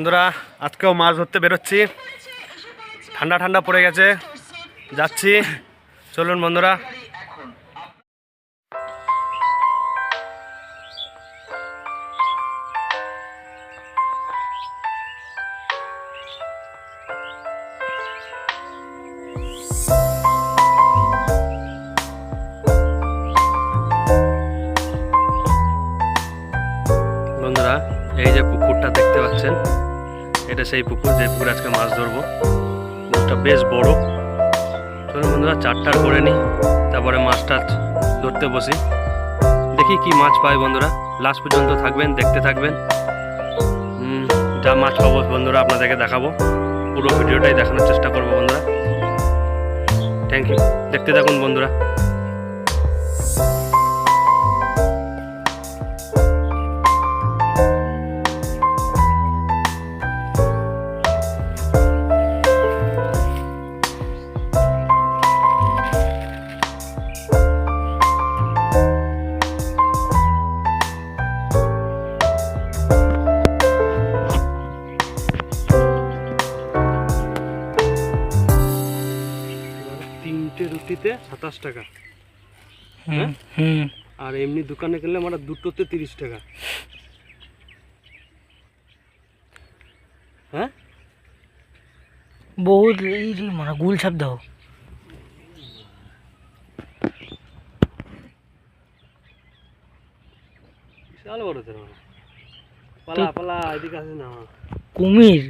বন্ধুরা আজকেও মাছ ধরতে বেরোচ্ছি। ঠান্ডা ঠান্ডা পড়ে গেছে। যাচ্ছি। চলুন বন্ধুরা। পাচ্ছেন এটা সেই পুকুর যে পুকুরে আজকে মাছ ধরবো। পুকুরটা বেশ বড়। চলুন বন্ধুরা, চারটার করে নিই। তারপরে মাছটা ধরতে বসি। দেখি কি মাছ পাই বন্ধুরা। লাস্ট পর্যন্ত থাকবেন, দেখতে থাকবেন। যা মাছ পাবো বন্ধুরা, আপনাদেরকে দেখাবো। পুরো ভিডিওটাই দেখানোর চেষ্টা করব বন্ধুরা। থ্যাংক ইউ দেখতে থাকুন বন্ধুরা। সাতাশ টাকা। হুম আর এমনি দোকানে গেলে আমরা দুটোতে তিরিশ টাকা। হ্যাঁ? বহুত মানে গুল ছাপ দাও। বিশাল বড় পালা পালা এদিকে আসে না। কুমির।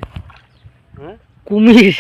হ্যাঁ? কুমির।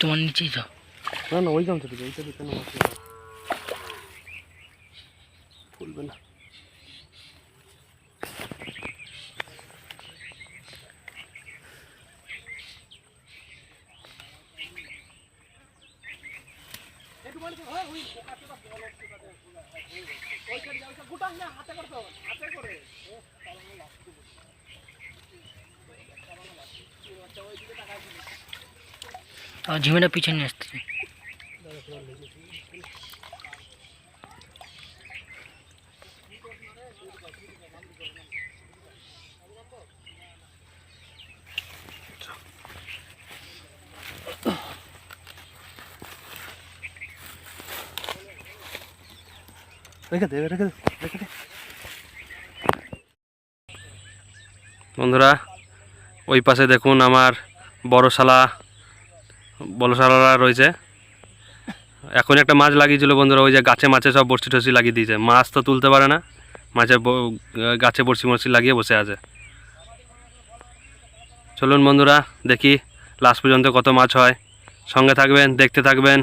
তোমার নিচেই যাও। না না ওই গামছা দিকে ওইটা দিকে না ফুলবে না। আর ঝিমেটা পিছনে দে বন্ধুরা ওই পাশে দেখুন আমার বড় শালা বড় শালারা রয়েছে। এখন একটা মাছ লাগিয়েছিল বন্ধুরা, ওই যে গাছে মাছে সব বড়শি টসি লাগিয়ে দিয়েছে। মাছ তো তুলতে পারে না মাছে গাছে বড়শি মড়শি লাগিয়ে বসে আছে। চলুন বন্ধুরা, দেখি লাস্ট পর্যন্ত কত মাছ হয়। সঙ্গে থাকবেন, দেখতে থাকবেন।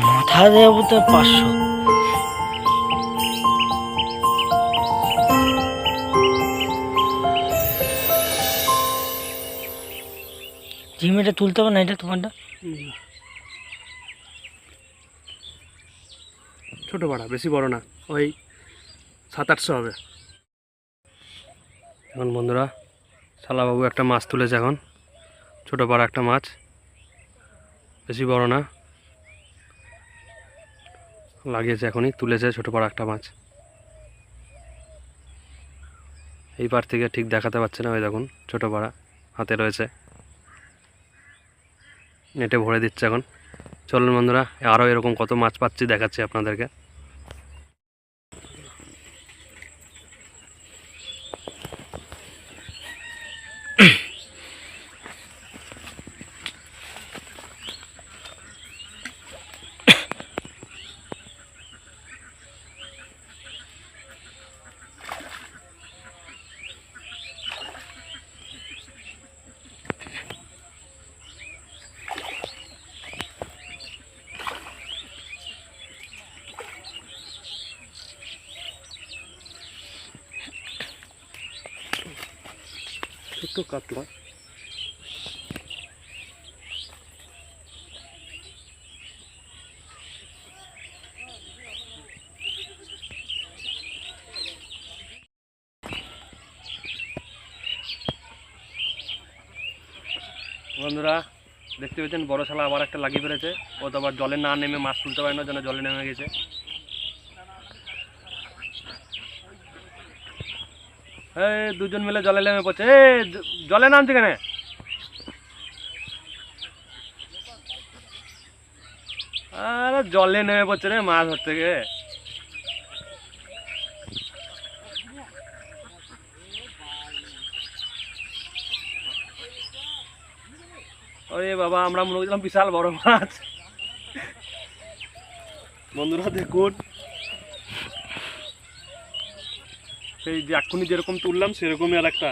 মাথা দেওয়া বোধহয় পাঁচশো। জিমেটা তুলতে হবে না, এটা তোমারটা? ছোট পাড়া বেশি বড় না, ওই সাত আটশো হবে। এখন বন্ধুরা, শালাবাবু একটা মাছ তুলেছে এখন, ছোটো পাড়া একটা মাছ, বেশি বড় না। লাগিয়েছে এখনই, তুলেছে ছোট পাড়া একটা মাছ। এই পার থেকে ঠিক দেখাতে পারছে না ওই দেখুন, ছোটো পাড়া হাতে রয়েছে। নেটে ভরে দিচ্ছে এখন। চলুন বন্ধুরা, আরও এরকম কত মাছ পাচ্ছি দেখাচ্ছি আপনাদেরকে। ছোট্ট কাতলা বন্ধুরা, দেখতে পেয়েছেন বড় শালা আবার একটা লাগিয়ে ফেলেছে। ও তো আবার জলে না নেমে মাছ তুলতে পারে না যেন জলে নেমে গেছে। এই, দুজন মিলে জলে নেমে পড়ছে। এ জ- জলে নামছে কেন? আরে, জলে নেমে পড়ছে রে মাছ ধরতে গিয়ে। ওরে বাবা, আমরা মনে করছিলাম বিশাল বড় মাছ। বন্ধুরা, দেখুন সেই যে এক্ষুনি যেরকম তুললাম, সেরকমই আর একটা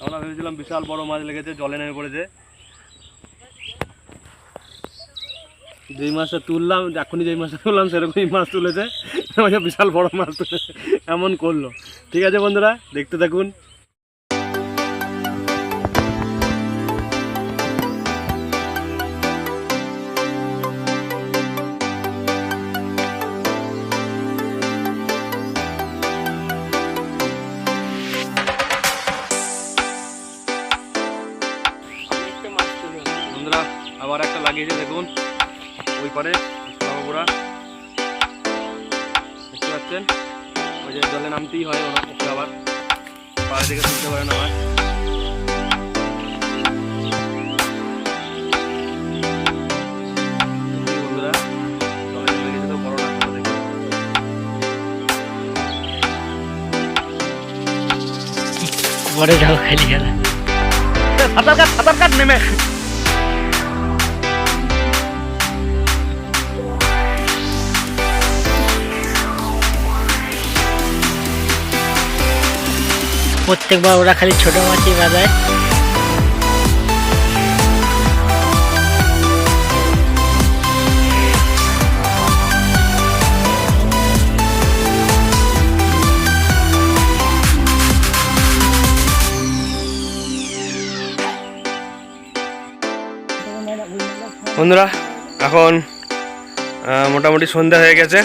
আমরা ভেবেছিলাম বিশাল বড় মাছ লেগেছে, জলে নেমে পড়েছে। যেই মাছটা তুললাম এখনই যেই মাছটা তুললাম, সেরকমই মাছ তুলেছে। বিশাল বড় মাছ তুলেছে। এমন করল। ঠিক আছে বন্ধুরা, দেখতে থাকুন। ওই যে জলে নামতেই হয় ওরা ওকে আবার। পাড়ে থেকে তুলতে পারে না মাছ দেখি বন্ধুরা জলে চলে গেছে বড় না ছোট দেখি। পরে যাও খালি খেলা। সাঁতার কাট সাঁতার কাট নেমে। প্রত্যেকবার ওরা খালি ছোট মাছই বাজায়। বন্ধুরা, এখন মোটামুটি সন্ধ্যা হয়ে গেছে।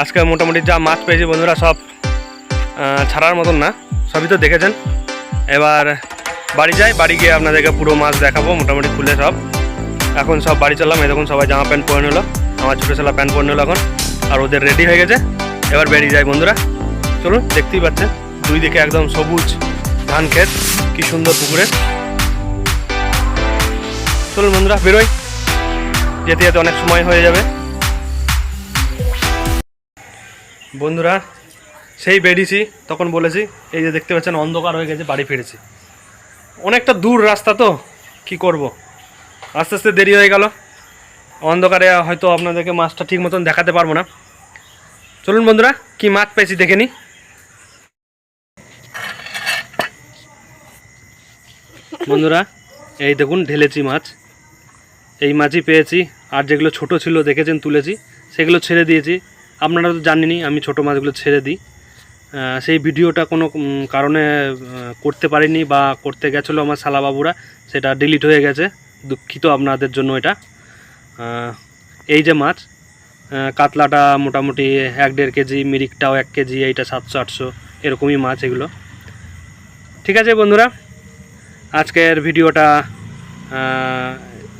আজকে মোটামুটি যা মাছ পেয়েছি বন্ধুরা সব ছাড়ার মতন না, সবই তো দেখেছেন। এবার বাড়ি যাই, বাড়ি গিয়ে আপনাদেরকে পুরো মাছ দেখাবো, মোটামুটি খুলে সব। এখন সব বাড়ি চললাম দেখুন সবাই জামা প্যান্ট পরে নিল, আমার ছোটো ছেলা প্যান্ট পরে নিল এখন, আর ওদের রেডি হয়ে গেছে। এবার বেরিয়ে যায় বন্ধুরা। চলুন, দেখতেই পাচ্ছেন, দুই দিকে একদম সবুজ ধান ক্ষেত, কি সুন্দর পুকুরে। চলুন বন্ধুরা, বেরোই। যেতে যেতে অনেক সময় হয়ে যাবে। বন্ধুরা সেই বেরিয়েছি, তখন বলেছি, এই যে দেখতে পাচ্ছেন, অন্ধকার হয়ে গেছে, বাড়ি ফিরেছি। অনেকটা দূর রাস্তা তো, কি করব? আস্তে আস্তে দেরি হয়ে গেল। অন্ধকারে হয়তো আপনাদেরকে মাছটা ঠিক মতন দেখাতে পারব না। চলুন বন্ধুরা, কি মাছ পেয়েছি দেখে নিই বন্ধুরা, এই দেখুন ঢেলেছি মাছ। এই মাছই পেয়েছি, আর যেগুলো ছোট ছিল, দেখেছেন, তুলেছি, সেগুলো ছেড়ে দিয়েছি। আপনারা তো জানেনই, আমি ছোট মাছগুলো ছেড়ে দিই। সেই ভিডিওটা কোনো কারণে করতে পারিনি বা করতে গেছিল আমার শালাবাবুরা, সেটা ডিলিট হয়ে গেছে। দুঃখিত আপনাদের জন্য এটা। এই যে মাছ কাতলাটা মোটামুটি এক দেড় কেজি, মিরিকটাও এক কেজি, এইটা সাতশো, আটশো, এরকমই মাছ এগুলো। ঠিক আছে বন্ধুরা, আজকের ভিডিওটা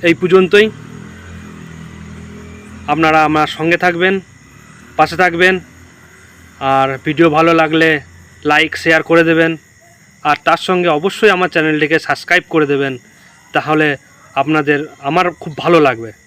এই পর্যন্তই। আপনারা আমার সঙ্গে থাকবেন, পাশে থাকবেন। আর ভিডিও ভালো লাগলে লাইক, শেয়ার করে দেবেন। আর তার সঙ্গে অবশ্যই আমার চ্যানেলটিকে সাবস্ক্রাইব করে দেবেন। তাহলে আপনাদের, আমার খুব ভালো লাগবে।